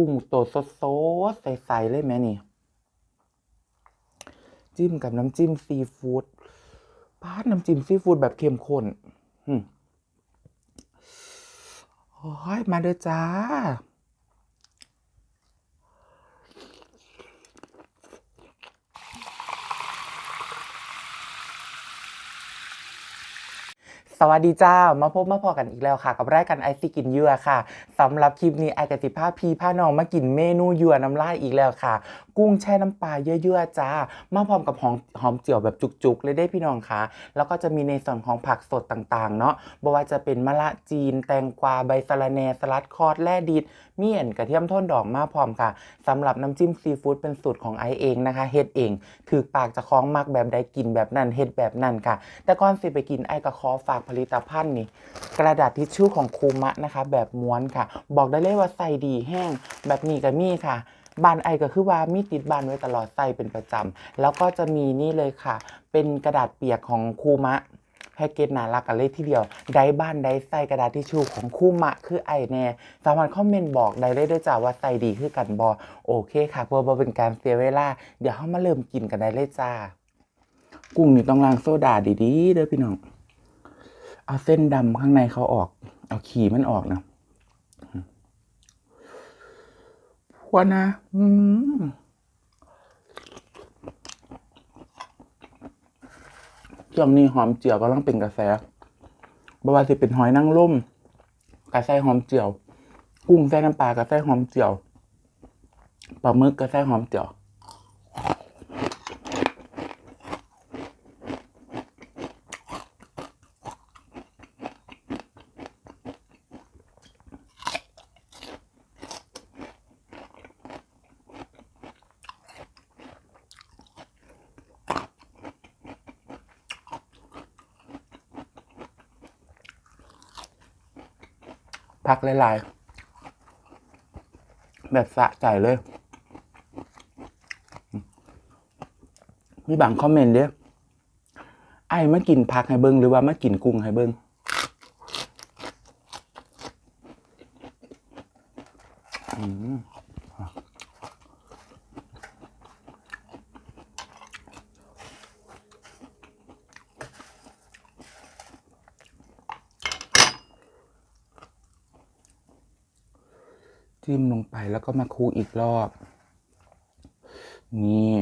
กุ้งตัวสดๆใสๆเลยแม่นี่ จิ้มกับน้ำจิ้มซีฟู้ดพาดน้ำจิ้มซีฟู้ดแบบเข้มข้นอืมโอ้ยมาเด้อจ้า สวัสดีเจ้า มาพบมาพอกันอีกแล้วค่ะ กับรายการไอซิกินเยื่อค่ะสำหรับคลิปนี้ไอกติภาพพีผ้าน้องมากินเมนูเยื่อน้ำลายอีกแล้วค่ะ กุ้งแช่น้ำปลาเยื่อๆจ้า มาพร้อมกับหอมหอมเจียวแบบจุกๆ เลยได้พี่น้องค่ะแล้วก็จะมีในส่วนของผักสดต่างๆ เนาะบ่ว่าจะเป็นมะละจีน แตงกวาใบสะระแหน่สลัดคอร์ดแล่ดิดเมี่ยนกระเทียมโทนดอกมาพร้อมค่ะสำหรับน้ำจิ้มซีฟู้ดเป็นสูตรของไอเองนะคะเฮ็ดเองถือปากจะคล้องมักแบบใดกินแบบนั้นเฮ็ดแบบนั้นค่ะ แต่ก่อนสิไปกินไอ้ก็ขอฝากผลิตภัณฑ์นี่กระดาษทิชชู่ของคูมะนะคะ แบบม้วนค่ะ บอกได้เลยว่าใส่ดีแห้ง แบบนี้ก็มีค่ะบานไอก็คือว่ามีติดบานไว้ตลอดใส่เป็นประจำแล้วก็จะมีนี่เลยค่ะ เป็นกระดาษเปียกของคูมะแพ็กเกจน่ารักกันเลยทีเดียว ได้บ้านได้ใส่กระดาษทิชชู่ของคูมะคือไอแน่ สามารถคอมเมนต์บอกได้เลยด้วยจ้าว่าใส่ดีคือกันบอโอเคค่ะ เพื่อบ่เป็นการเสียเวลา เดี๋ยวเรามาเริ่มกินกันได้เลยจ้า กุ้งนี่ต้องล้างโซดาดีๆเด้อพี่น้อง เอาเส้นดำข้างในเขาออก เอาขีมันออกนะพวนะ อืมช่วงนี้หอมเจียวกำลังเป็นกระแสบาวาสิเป็นหอยนางรมกระแสหอมเจียว กุ้งแส่น้ำปลากระแสหอมเจียวปลาหมึกกระแสหอมเจียว พักหลายๆ แบบสะใจเลย มีบางคอมเมนต์เด้อไอ้มากินพักให้เบิ้งหรือว่ามากินกุ้งให้เบิ้ง จิ้มลงไปแล้วก็มาคลุกอีกรอบ นี่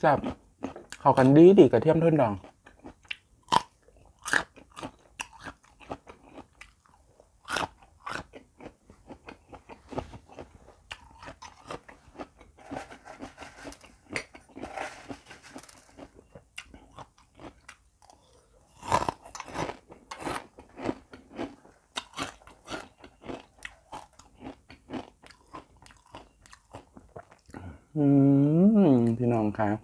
แซ่บเข้ากันดีดีกระเทียมทุ่นดอง อืมพี่น้องครับ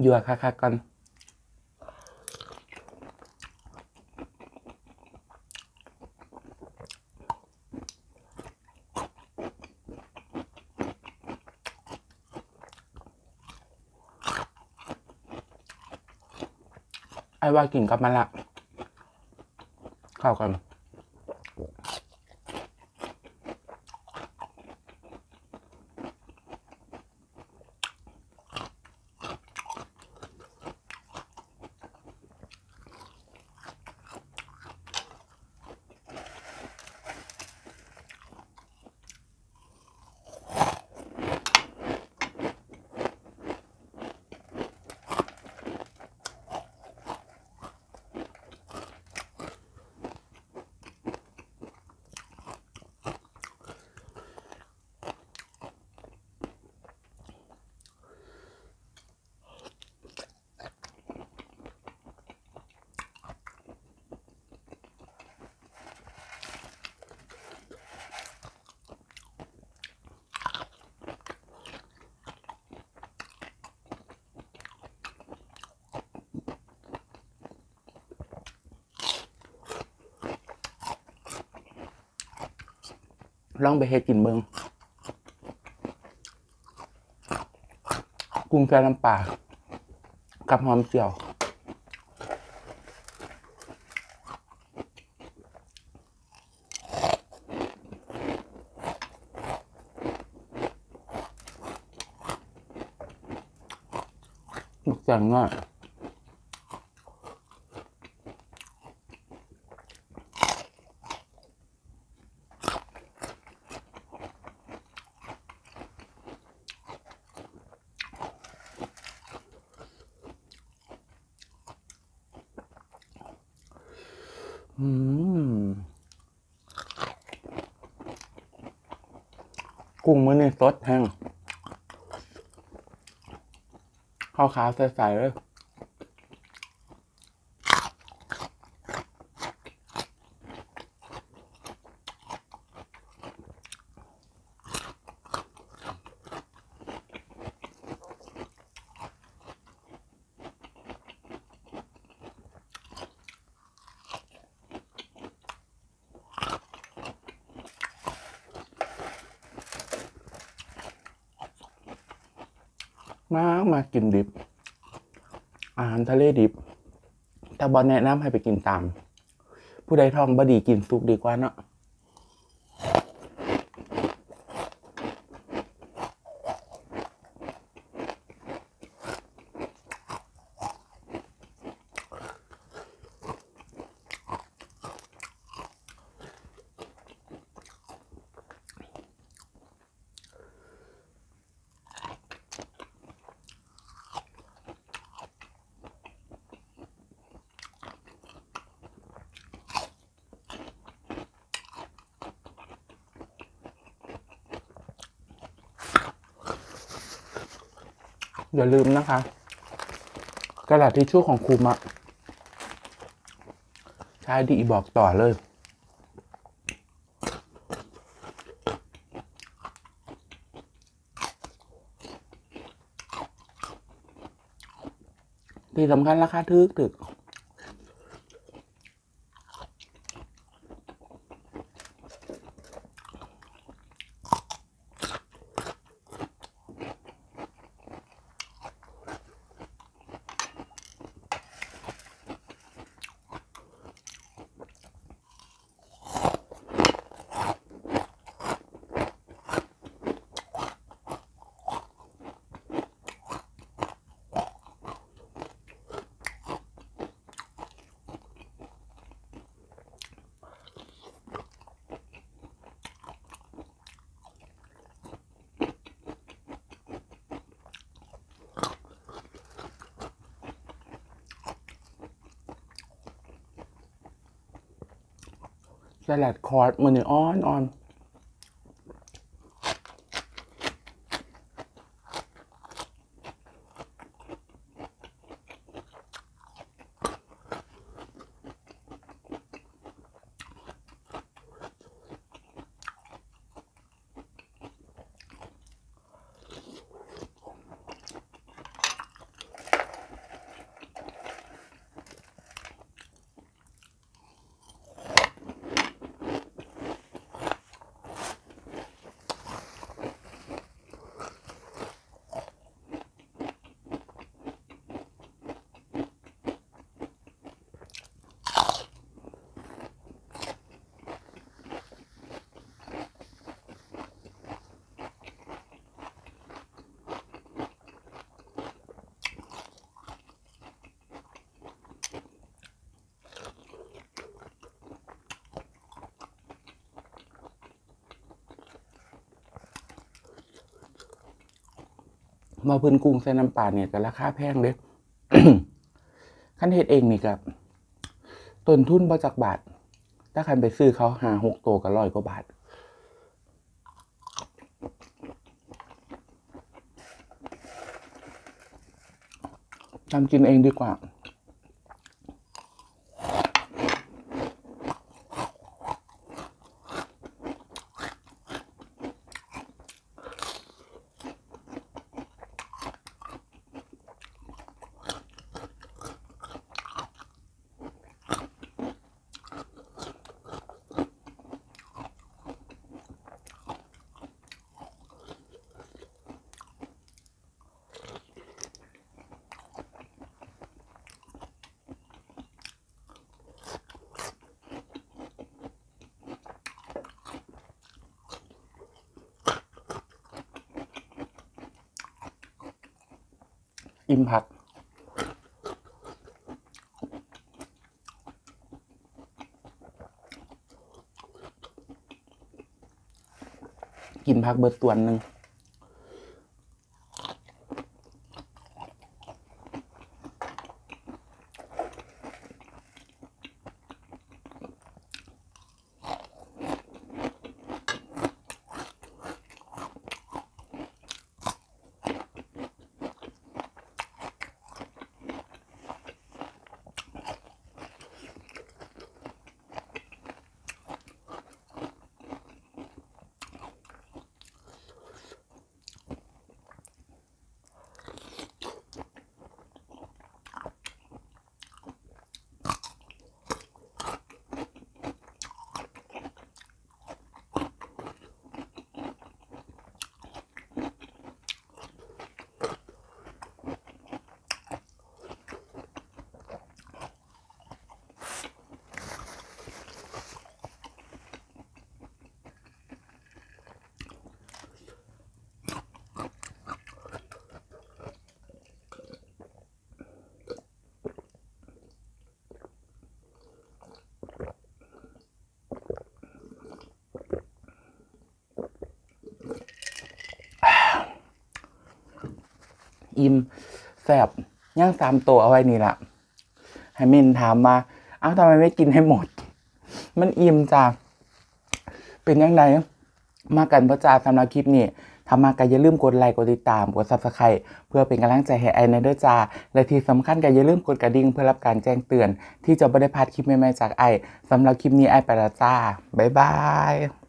อยู่อะคักๆกันไอ้ว่ากินกับมันละเข้ากัน ลองไปเฮ็ดกินเบิงกุ้งแช่น้ำปลากับหอมเจียวบัก กุ้งมือนี่สดแห้งข้าวขาวใสๆเลย มามากินดิบ อาหารทะเลดิบ แต่บอแนะนำให้ไปกินตาม ผู้ใดท้องบดีกินสุกดีกว่าเนาะ อย่าลืมนะคะ กระดาษทิชชู่ของครูมะใช้ดีบอกต่อเลยที่สำคัญราคาทึกถึก สลัดคอร์สมันนี่อ้อนอ่อน มาพื้นกุ้งใส่น้ำปลาเนี่ยก็ราคาแพงเด้ขั้นเฮ็ดเองนี่กับต้นทุนบ่จากบาท ถ้าคันไปซื้อเขาหาหกตัวก็ร้อยกว่าบาททำกินเองดีกว่า อิ่มผัก กินผักเบิดตัวนหนึ่ง อิ่มแสบย่างสามตัวเอาไว้นี่ละให้เมนถามมาอ้าวทำไมไม่กินให้หมด มันอิ่มจ้าเป็นยังไงมากันพ่อจ้าสำหรับคลิปนี้ทำมากันอย่าลืมกดไลค์กดติดตามกดซับสไครต์เพื่อเป็นกำลังใจให้ไอในเด้อจ้าและที่สำคัญก็อย่าลืมกดกระดิ่งเพื่อรับการแจ้งเตือน ที่จะไม่ได้พลาดคลิปใหม่ๆจากไอสำหรับคลิปนี้ไอไปและจ้าบ๊ายบาย